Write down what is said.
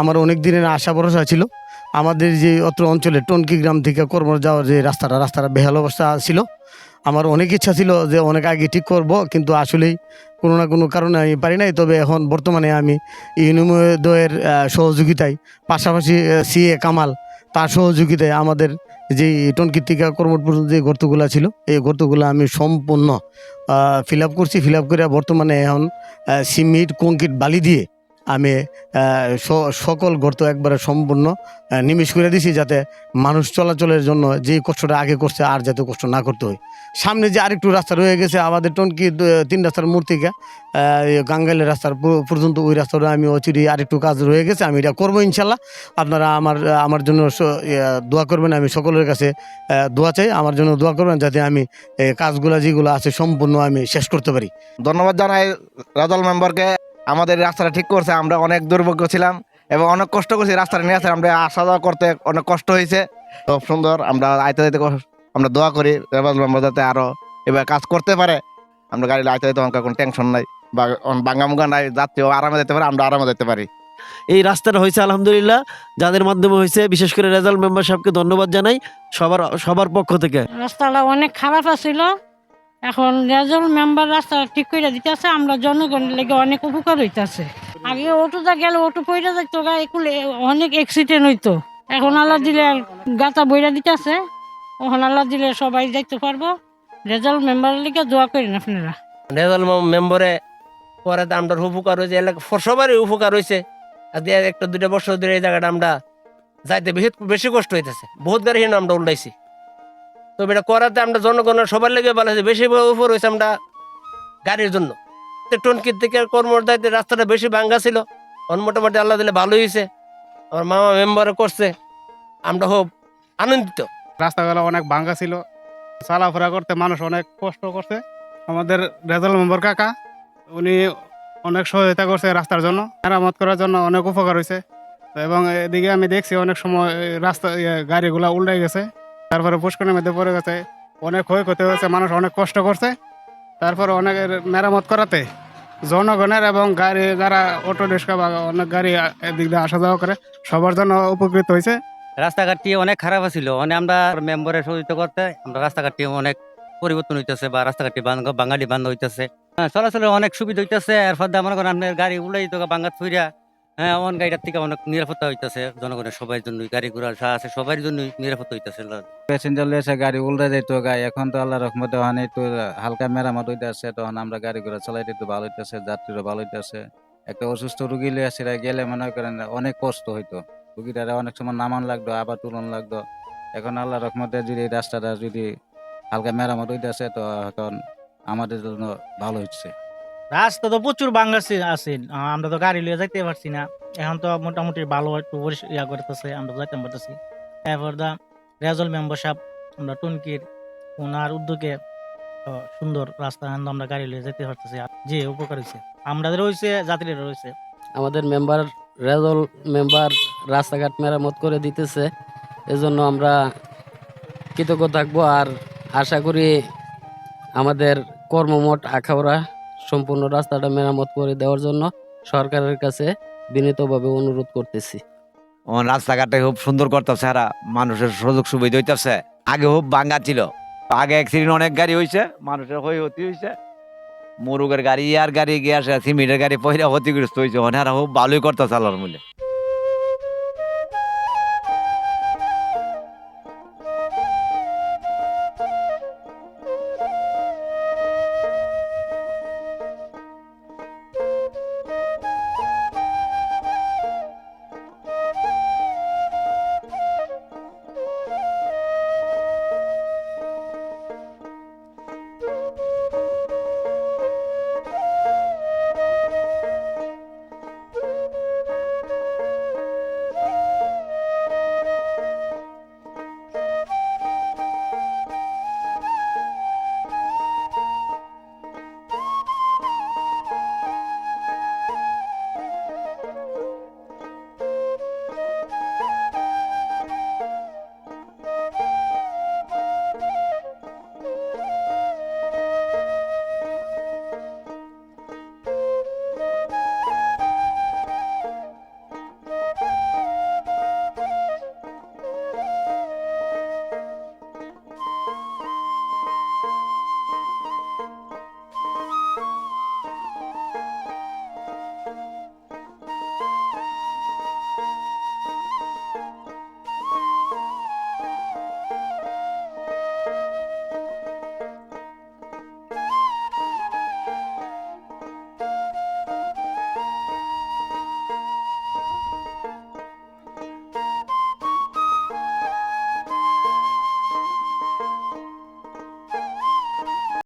আমার অনেক দিনের আশা ভরসা ছিল। আমাদের যে অত্র অঞ্চলে টনকি গ্রাম থেকে কর্ম যাওয়ার যে রাস্তাটা রাস্তাটা বেহাল অবস্থা ছিল। আমার অনেক ইচ্ছা ছিল যে অনেক আগে ঠিক করব, কিন্তু আসলেই কোনো না কোনো কারণে আমি পারি নাই। তবে এখন বর্তমানে আমি ইউনিমোদয়ের সহযোগিতায়, পাশাপাশি সিএ কামাল, তার সহযোগিতায় আমাদের যে টনকির থেকে কর্মট পর্যন্ত যে গর্তগুলো ছিল, এই গর্তগুলো আমি সম্পূর্ণ ফিল আপ করছি। ফিল আপ করে বর্তমানে এখন সিমেন্ট, কংক্রিট, বালি দিয়ে আমি সকল গর্ত একবারে সম্পূর্ণ নিমিষ করে দিছি যাতে মানুষ চলাচলের জন্য যে কষ্টটা আগে করছে আর যাতে কষ্ট না করতে হয়। সামনে যে আরেকটু রাস্তা রয়ে গেছে, আমাদের টনকি তিন রাস্তার এই গাঙ্গাইলের রাস্তার পর্যন্ত ওই রাস্তাটা আমি অচিরি আরেকটু কাজ রয়ে গেছে, আমি এটা করব ইনশাল্লাহ। আপনারা আমার আমার জন্য দোয়া করবেন, আমি সকলের কাছে দোয়া চাই, আমার জন্য দোয়া করবেন যাতে আমি কাজগুলো যেগুলো আছে সম্পূর্ণ আমি শেষ করতে পারি। ধন্যবাদ জানাই রাজল মেম্বারকে। আমাদের রাস্তাটা ঠিক করছে আমরা অনেক দুর্ভাগ্য ছিলাম এবং অনেক কষ্ট করছি রাস্তাটা নিয়ে আসে আমরা আসা যাওয়া করতে অনেক কষ্ট হয়েছে। খুব সুন্দর আমরা আইতে যেতে আমরা দোয়া করি রাজল মেম্বার যাতে আরও এবার কাজ করতে পারে। আমরা গাড়ি আইতে যেতে অনেক কোনো টেনশন নাই বা বাঙ্গামুগা নাই যাত্রীও আরামে যেতে পারে আমরা আরামে যেতে পারি। এই রাস্তাটা হয়েছে আলহামদুলিল্লাহ যাদের মাধ্যমে হয়েছে বিশেষ করে রেজাল্ট মেম্বার সাহেবকে ধন্যবাদ জানাই সবার সবার পক্ষ থেকে। রাস্তাটা অনেক খারাপ আছিল। এখন রেজল মেম্বার রাস্তা ঠিক করে দিতেছে, আমরা জনগণের লেগে অনেক উপকার হইতাছে। আগে অটোটা গেলে, অটো পইরা যাইতো অনেক অ্যাক্সিডেন্ট হইতো। এখন আল্লাহ দিলে গাতা বইরা দিতেছে, এখন আল্লাহ দিলে সবাই যাইতে পারব। রেজাল্ট মেম্বারের লেগে দোয়া করেন আপনারা। রেজাল মেম্বারে পরে তো আমরা উপকার হয়েছে, এলাকা সবারই উপকার হয়েছে। আজকে একটা দুটা বছর ধরে এই জায়গাটা আমরা যাইতে বেশি বেশি কষ্ট হইতেছে। বহুত গাড়ি আমরা উল্টাইছি। তো এটা করাতে আমরা জনগণের সবার লেগে ভালো হয়েছে বেশি উপর হয়েছে আমরা গাড়ির জন্য। টনকির থেকে কর্মর দায়িত্বে রাস্তাটা বেশি ভাঙ্গা ছিল। অন মোটামুটি আল্লাহ দিলে ভালো হয়েছে। আমার মামা মেম্বারে করছে। আমরা খুব আনন্দিত। রাস্তাগুলো অনেক ভাঙ্গা ছিল। চলাফেরা করতে মানুষ অনেক কষ্ট করছে। আমাদের রেজাল মেম্বার কাকা উনি অনেক সহায়তা করছে রাস্তার জন্য। মেরামত করার জন্য অনেক উপকার হয়েছে। এবং এদিকে আমি দেখছি অনেক সময় রাস্তা ইয়ে, গাড়িগুলা উল্টে গেছে। তারপরে পুষ্করের মধ্যে পড়ে গেছে। অনেক ক্ষয়ক্ষতি হয়েছে মানুষ অনেক কষ্ট করছে। তারপরে অনেক মেরামত করাতে জনগণের এবং গাড়ি যারা অটো রিক্সা বা অনেক গাড়ি এদিক দিয়ে আসা যাওয়া করে সবার জন্য উপকৃত হয়েছে। রাস্তাঘাটটি অনেক খারাপ ছিল মানে আমরা মেম্বারের সহযোগিতা করতে আমরা রাস্তাঘাটটি অনেক পরিবর্তন হইতেছে বা রাস্তাঘাটটি বাঙ্গা- বাঙালি বান্ধ হইতেছে। হ্যাঁ, চলাচলের অনেক সুবিধা হইতেছে। এর ফলে মনে করেন আপনার গাড়ি উলাই তো বাঙ্গাত ফুইরা হ্যাঁ অন গাড়িটার থেকে অনেক নিরাপত্তা হইতেছে জনগণের সবার জন্য গাড়ি ঘোড়া যা আছে সবার জন্যই নিরাপত্তা হইতেছে। প্যাসেঞ্জার এসে গাড়ি উল্টে যেত গায়ে এখন তো আল্লাহ রহমতে ওখানে একটু হালকা মেরামত হইতেছে, তখন আমরা গাড়ি ঘোড়া চালাইতে একটু ভালো হইতেছে, যাত্রীরা ভালো হইতেছে। একটা অসুস্থ রুগী লিয়ে সেটা গেলে মনে করেন অনেক কষ্ট হইতো। রুগীটারে অনেক সময় নামান লাগতো, আবার তুলন লাগতো। এখন আল্লাহ রহমতে যদি রাস্তাটা যদি হালকা মেরামত হইতেছে, তো এখন আমাদের জন্য ভালো হচ্ছে রাস্তা তো প্রচুর বাঙ্গা আছে। আমরা তো গাড়ি লিয়ে যাইতে পারছি না। এখন তো মোটামুটি ভালো একটু ইয়া করতেছে, আমরা যাইতে পারতেছি। এরপর দা, রেজল মেম্বার সাহেব, আমরা টুনকির ওনার উদ্যোগে সুন্দর রাস্তা এখন আমরা গাড়ি লিয়ে যেতে পারতেছি। যে উপকার হয়েছে আমাদের রয়েছে যাত্রীরা রয়েছে আমাদের মেম্বার, রেজল মেম্বার রাস্তাঘাট মেরামত করে দিতেছে। এজন্য আমরা কৃতজ্ঞ থাকব। আর আশা করি আমাদের কর্মমঠ আখাউড়া সম্পূর্ণ রাস্তাটা মেরামত করে দেওয়ার জন্য সরকারের কাছে বিনীতভাবে অনুরোধ করতেছি। রাস্তাঘাটে খুব সুন্দর করতেছে এরা মানুষের সুযোগ সুবিধা হইতেছে। আগে খুব ভাঙ্গা ছিল। আগে অ্যাক্সিডেন্ট অনেক গাড়ি হয়েছে মানুষের হয়ে হতি হয়েছে মুরুগের গাড়ি আর গাড়ি গিয়ে আসে, সিমেন্টের গাড়ি পয়লা ক্ষতিগ্রস্ত হয়েছে অনেক খুব ভালোই করতেছে আল্লাহর মূল্যে